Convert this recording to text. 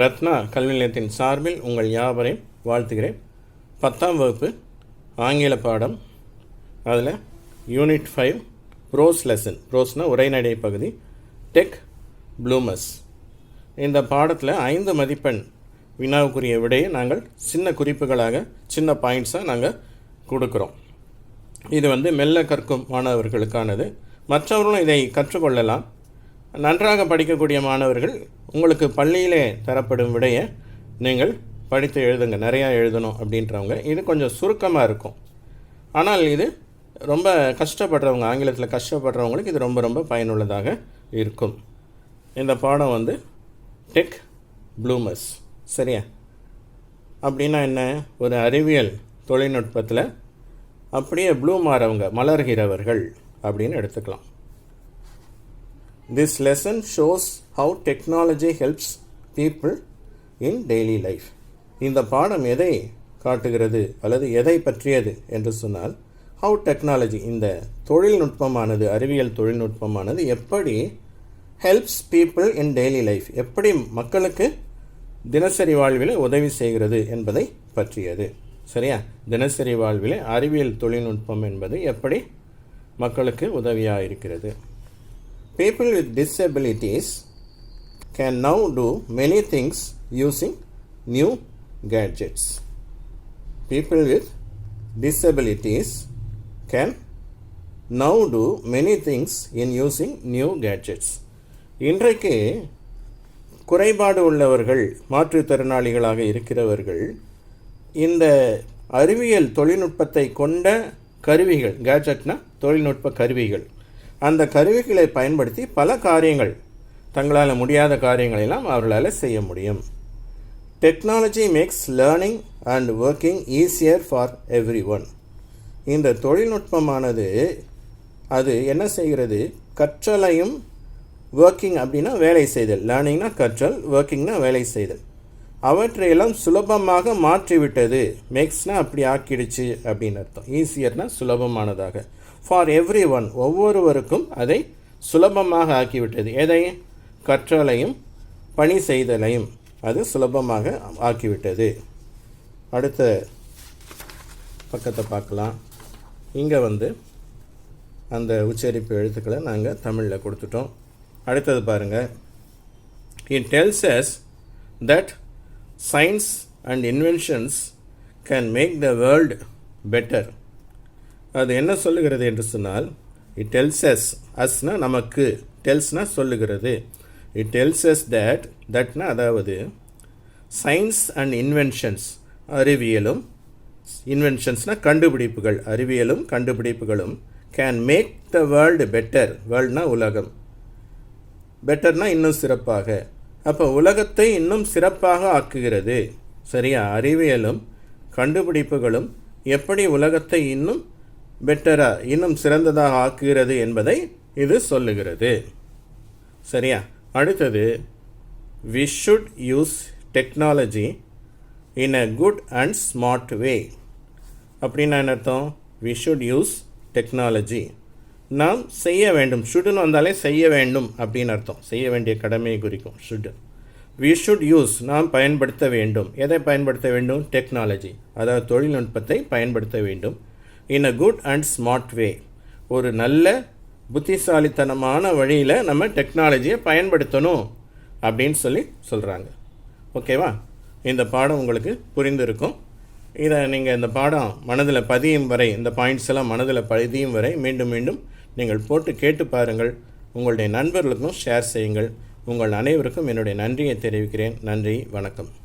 ரத்னா கல்வி நிலையத்தின் சார்பில் உங்கள் யாவரையும் வாழ்த்துகிறேன். பத்தாம் வகுப்பு ஆங்கில பாடம். அதில் யூனிட் ஃபைவ் ப்ரோஸ் லெசன் ப்ரோஸ்னால் உரைநடை பகுதி. டெக் ப்ளூமஸ் இந்த பாடத்தில் ஐந்து மதிப்பெண் வினாவுக்குரிய விடையை நாங்கள் சின்ன குறிப்புகளாக சின்ன பாயிண்ட்ஸாக நாங்கள் கொடுக்குறோம். இது வந்து மெல்ல கற்கும் மாணவர்களுக்கானது. மற்றவர்களும் இதை கற்றுக்கொள்ளலாம். நன்றாக படிக்கக்கூடிய மாணவர்கள் உங்களுக்கு பள்ளியிலே தரப்படும் விடையை நீங்கள் படித்து எழுதுங்க. நிறையா எழுதணும் அப்படின்றவங்க. இது கொஞ்சம் சுருக்கமாக இருக்கும். ஆனால் இது ரொம்ப கஷ்டப்படுறவங்க ஆங்கிலத்தில் கஷ்டப்படுறவங்களுக்கு இது ரொம்ப ரொம்ப பயனுள்ளதாக இருக்கும். இந்த பாடம் வந்து டெக் ப்ளூமஸ் சரியா? அப்படின்னா என்ன? ஒரு அறிவியல் தொழில்நுட்பத்தில் அப்படியே ப்ளூம் ஆறவங்க மலர்கிறவர்கள் அப்படின்னு எடுத்துக்கலாம். This lesson shows how technology helps people in daily life இந்த பாடம் எதை காட்டுகிறது அல்லது எதை பற்றியது என்று சொன்னால் ஹவு டெக்னாலஜி இந்த தொழில்நுட்பமானது அறிவியல் தொழில்நுட்பமானது எப்படி helps people in daily life எப்படி மக்களுக்கு தினசரி வாழ்வில் உதவி செய்கிறது என்பதை பற்றியது. சரியா? தினசரி வாழ்வில் அறிவியல் தொழில்நுட்பம் என்பது எப்படி மக்களுக்கு உதவியாக இருக்கிறது? People with disabilities can now do many things using new gadgets. People with disabilities can now do many things in using new gadgets. இன்றைக்கு குறைபாடு உள்ளவர்கள் மாற்றுத்திறனாளிகளாக இருக்கிறவர்கள் இந்த அறிவியல் தொழில்நுட்பத்தை கொண்ட கருவிகள் கேஜெட்னா தொழில்நுட்ப கருவிகள் அந்த கருவிகளை பயன்படுத்தி பல காரியங்கள் தங்களால் முடியாத காரியங்களெல்லாம் அவர்களால் செய்ய முடியும். Technology makes learning and working easier for everyone இந்த தொழில்நுட்பமானது அது என்ன செய்கிறது? கற்றலையும் ஒர்க்கிங் அப்படின்னா வேலை செய்தல். லேர்னிங்னா கற்றல் ஒர்க்கிங்னா வேலை செய்தல். அவற்றையெல்லாம் சுலபமாக மாற்றிவிட்டது. மேக்ஸ்னால் அப்படி ஆக்கிடுச்சு அப்படின்னு அர்த்தம். ஈஸியர்னால் சுலபமானதாக. ஃபார் எவ்ரி ஒன் ஒவ்வொருவருக்கும் அதை சுலபமாக ஆக்கிவிட்டது. எதை கற்றலையும் பணி செய்தலையும் அது சுலபமாக ஆக்கிவிட்டது. அடுத்த பக்கத்தை பார்க்கலாம். இங்கே வந்து அந்த உச்சரிப்பு எழுத்துக்களை நாங்கள் தமிழில் கொடுத்துட்டோம். அடுத்தது பாருங்கள் it tells us that science and inventions can make the world better அது என்ன சொல்லுகிறது என்று சொன்னால் இட் டெல்ஸ் எஸ் அஸ்னா நமக்கு டெல்ஸ்னா சொல்லுகிறது. இட் டெல்ஸ் எஸ் தட் தட்னா அதாவது சயின்ஸ் அண்ட் இன்வென்ஷன்ஸ் அறிவியலும் இன்வென்ஷன்ஸ்னால் கண்டுபிடிப்புகள் அறிவியலும் கண்டுபிடிப்புகளும் can make the world better வேர்ல்ட்னா உலகம். பெட்டர்னா இன்னும் சிறப்பாக. அப்போ உலகத்தை இன்னும் சிறப்பாக ஆக்குகிறது. சரியா? அறிவியலும் கண்டுபிடிப்புகளும் எப்படி உலகத்தை இன்னும் பெட்டராக இன்னும் சிறந்ததாக ஆக்குகிறது என்பதை இது சொல்லுகிறது. சரியா? அடுத்தது we should use technology in a good and smart way அப்படின்னா என்ன அர்த்தம்? வி ஷுட் யூஸ் டெக்னாலஜி நாம் செய்ய வேண்டும். ஷுட்டுன்னு வந்தாலே செய்ய வேண்டும் அப்படின்னு அர்த்தம். செய்ய வேண்டிய கடமையை குறிக்கும். ஷுட் வி ஷுட் யூஸ் நாம் பயன்படுத்த வேண்டும். எதை பயன்படுத்த வேண்டும்? டெக்னாலஜி அதாவது தொழில்நுட்பத்தை பயன்படுத்த வேண்டும். In a good and smart way ஒரு நல்ல புத்திசாலித்தனமான வழியில் நம்ம டெக்னாலஜியை பயன்படுத்தணும் அப்படின்னு சொல்லி சொல்கிறாங்க ஓகேவா? இந்த பாடம் உங்களுக்கு புரிந்திருக்கும். இதை நீங்கள் இந்த பாடம் மனதில் பதியும் வரை இந்த பாயிண்ட்ஸ் எல்லாம் மனதில் பதியும் வரை மீண்டும் மீண்டும் நீங்கள் போட்டு கேட்டு பாருங்கள். உங்களுடைய நண்பர்களுக்கும் ஷேர் செய்யுங்கள். உங்கள் அனைவருக்கும் என்னுடைய நன்றியை தெரிவிக்கிறேன். நன்றி வணக்கம்.